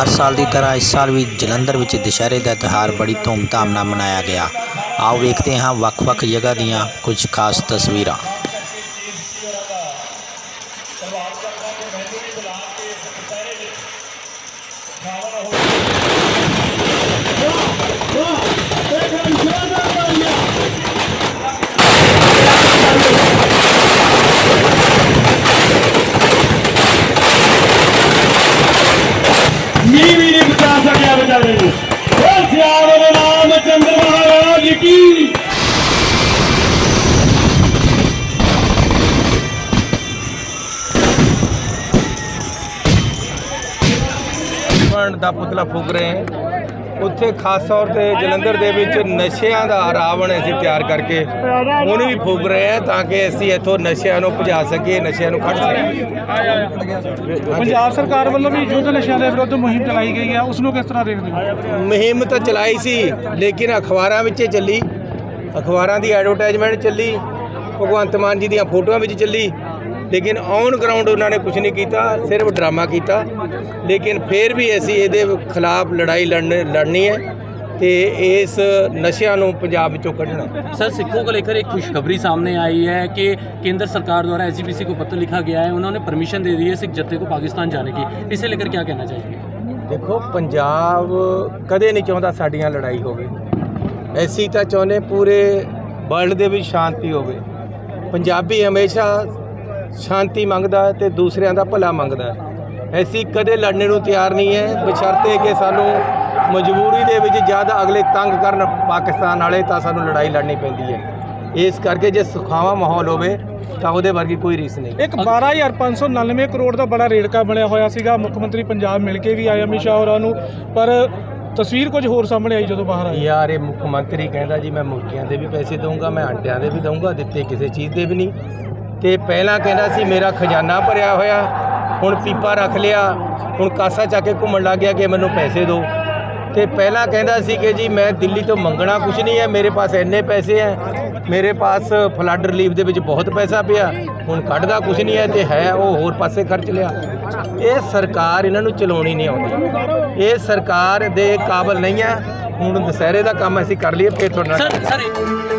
ਹਰ ਸਾਲ ਦੀ ਤਰ੍ਹਾਂ ਇਸ ਸਾਲ ਵੀ ਜਲੰਧਰ ਵਿੱਚ ਦੁਸ਼ਹਿਰੇ ਦਾ ਤਿਉਹਾਰ ਬੜੀ ਧੂਮਧਾਮ ਨਾਲ ਮਨਾਇਆ ਗਿਆ। ਆਓ ਵੇਖਦੇ ਹਾਂ ਵੱਖ-ਵੱਖ ਜਗ੍ਹਾ ਦੀਆਂ ਕੁਝ ਖਾਸ ਤਸਵੀਰਾਂ। ਭਗਵਾਨ ਦਾ ਪੁਤਲਾ ਫੂਕ ਰਹੇ ਹਾਂ। ਉੱਥੇ ਖਾਸ ਤੌਰ ਤੇ ਜਲੰਧਰ ਦੇ ਵਿੱਚ ਨਸ਼ਿਆਂ ਦਾ ਰਾਵਣ ਅਸੀਂ ਤਿਆਰ ਕਰਕੇ ਉਹਨੂੰ ਵੀ ਫੂਕ ਰਹੇ ਹਾਂ ਤਾਂ ਕਿ ਅਸੀਂ ਇੱਥੋਂ ਨਸ਼ਿਆਂ ਨੂੰ ਭਜਾ ਸਕੀਏ ਨਸ਼ਿਆਂ ਨੂੰ ਕੱਢ ਸਕੀਏ। ਪੰਜਾਬ ਸਰਕਾਰ ਵੱਲੋਂ ਵੀ ਯੁੱਧ ਨਸ਼ਿਆਂ ਦੇ ਵਿਰੁੱਧ ਮੁਹਿੰਮ ਚਲਾਈ ਗਈ ਹੈ। ਉਸ ਨੂੰ ਕਿਸ ਤਰ੍ਹਾਂ ਦੇਖਦੇ ਹੋ? ਮੁਹਿੰਮ ਤਾਂ ਚਲਾਈ ਸੀ ਲੇਕਿਨ ਅਖਬਾਰਾਂ ਵਿੱਚ ਚੱਲੀ। ਅਖਬਾਰਾਂ ਦੀ ਐਡਵਰਟਾਈਜ਼ਮੈਂਟ ਚੱਲੀ ਭਗਵੰਤ ਮਾਨ ਜੀ ਦੀਆਂ ਫੋਟੋਆਂ ਵਿੱਚ ਚੱਲੀ। ਲੇਕਿਨ ਔਨ ਗਰਾਊਂਡ ਉਹਨਾਂ ਨੇ ਕੁਝ ਨਹੀਂ ਕੀਤਾ ਸਿਰਫ ਡਰਾਮਾ ਕੀਤਾ ਲੇਕਿਨ ਫਿਰ ਵੀ ਅਸੀਂ ਇਹਦੇ ਖਿਲਾਫ ਲੜਾਈ ਲੜਨ ਲੜਨੀ ਹੈ ਤੇ ਇਸ ਨਸ਼ਿਆਂ ਨੂੰ ਪੰਜਾਬ ਵਿੱਚੋਂ ਕੱਢਣਾ ਹੈ। सर सिखों को लेकर एक खुशखबरी सामने आई है कि केंद्र सरकार द्वारा एस को पत्र लिखा गया है उन्होंने परमिशन दे दी है सिख जत्थे को पाकिस्तान जाने की इसे लेकर क्या कहना चाहिए ਦੇਖੋ ਪੰਜਾਬ ਕਦੇ ਨਹੀਂ ਚਾਹੁੰਦਾ ਸਾਡੀਆਂ ਲੜਾਈ ਹੋਵੇ ਐਸੀ ਤਾਂ ਚਾਹੁੰਦੇ ਪੂਰੇ ਵਰਲਡ ਦੇ ਵਿੱਚ ਸ਼ਾਂਤੀ ਹੋਵੇ ਪੰਜਾਬੀ ਹਮੇਸ਼ਾ ਸ਼ਾਂਤੀ ਮੰਗਦਾ ਹੈ ਤੇ ਦੂਸਰਿਆਂ ਦਾ ਭਲਾ ਮੰਗਦਾ ਹੈ। ਐਸੀ ਕਦੇ ਲੜਨੇ ਨੂੰ ਤਿਆਰ ਨਹੀਂ ਹੈ। ਬਸ਼ਰਤੇ ਕਿ ਸਾਨੂੰ ਮਜਬੂਰੀ ਦੇ ਵਿੱਚ ਜਦ ਅਗਲੇ ਤੰਗ ਕਰਨ ਪਾਕਿਸਤਾਨ ਵਾਲੇ ਤਾਂ ਸਾਨੂੰ ਲੜਾਈ ਲੜਨੀ ਪੈਂਦੀ ਹੈ। ਇਸ ਕਰਕੇ ਜੇ ਸੁਖਾਵਾਂ ਮਾਹੌਲ ਹੋਵੇ ਤਾਂ ਉਹਦੇ ਵਰਗੀ ਕੋਈ ਰੀਸ ਨਹੀਂ। ਇੱਕ 12599 ਕਰੋੜ ਦਾ ਬੜਾ ਰੇੜਕਾ ਬਣਿਆ ਹੋਇਆ ਸੀਗਾ। ਮੁੱਖ ਮੰਤਰੀ ਪੰਜਾਬ ਮਿਲ ਕੇ ਵੀ ਆਏ ਅਮਿਤ ਸ਼ਾਹ ਹੋਰਾਂ ਨੂੰ। ਪਰ ਤਸਵੀਰ ਕੁਝ ਹੋਰ ਸਾਹਮਣੇ ਆਈ ਜਦੋਂ ਬਾਹਰ ਆਏ। ਯਾਰ ਇਹ ਮੁੱਖ ਮੰਤਰੀ ਕਹਿੰਦਾ ਜੀ ਮੈਂ ਮੁਰਗੀਆਂ ਦੇ ਵੀ ਪੈਸੇ ਦਊਂਗਾ ਮੈਂ ਅੰਡਿਆਂ ਦੇ ਵੀ ਦਊਂਗਾ ਦਿੱਤੇ ਕਿਸੇ ਚੀਜ਼ ਦੇ ਵੀ ਨਹੀਂ। ਤੇ ਪਹਿਲਾਂ ਕਹਿੰਦਾ ਸੀ ਮੇਰਾ ਖਜ਼ਾਨਾ ਭਰਿਆ ਹੋਇਆ, ਹੁਣ ਪੀਪਾ ਰੱਖ ਲਿਆ, ਹੁਣ ਕਾਸਾ ਚੱਕ ਕੇ ਘੁੰਮਣ ਲੱਗ ਗਿਆ ਕਿ ਮੈਨੂੰ ਪੈਸੇ ਦਿਓ। ਤੇ ਪਹਿਲਾਂ ਕਹਿੰਦਾ ਸੀ ਕਿ ਜੀ ਮੈਂ ਦਿੱਲੀ ਤੋਂ ਮੰਗਣਾ ਕੁਝ ਨਹੀਂ ਹੈ, ਮੇਰੇ ਪਾਸ ਇੰਨੇ ਪੈਸੇ ਹੈ, ਮੇਰੇ ਪਾਸ ਫਲੱਡ ਰਿਲੀਫ ਦੇ ਵਿੱਚ ਬਹੁਤ ਪੈਸਾ ਪਿਆ, ਹੁਣ ਕੱਢਦਾ ਕੁਝ ਨਹੀਂ ਹੈ ਤੇ ਹੈ ਉਹ ਹੋਰ ਪਾਸੇ ਖਰਚ ਲਿਆ। ਇਹ ਸਰਕਾਰ ਇਹਨਾਂ ਨੂੰ ਚਲਾਉਣੀ ਨਹੀਂ ਆਉਂਦੀ। ਇਹ ਸਰਕਾਰ ਦੇ ਕਾਬਲ ਨਹੀਂ ਹੈ, ਹੁਣ ਦੁਸਹਿਰੇ ਦਾ ਕੰਮ ਅਸੀਂ ਕਰ ਲਈਏ, ਫੇਰ ਤੁਹਾਡੇ ਨਾਲ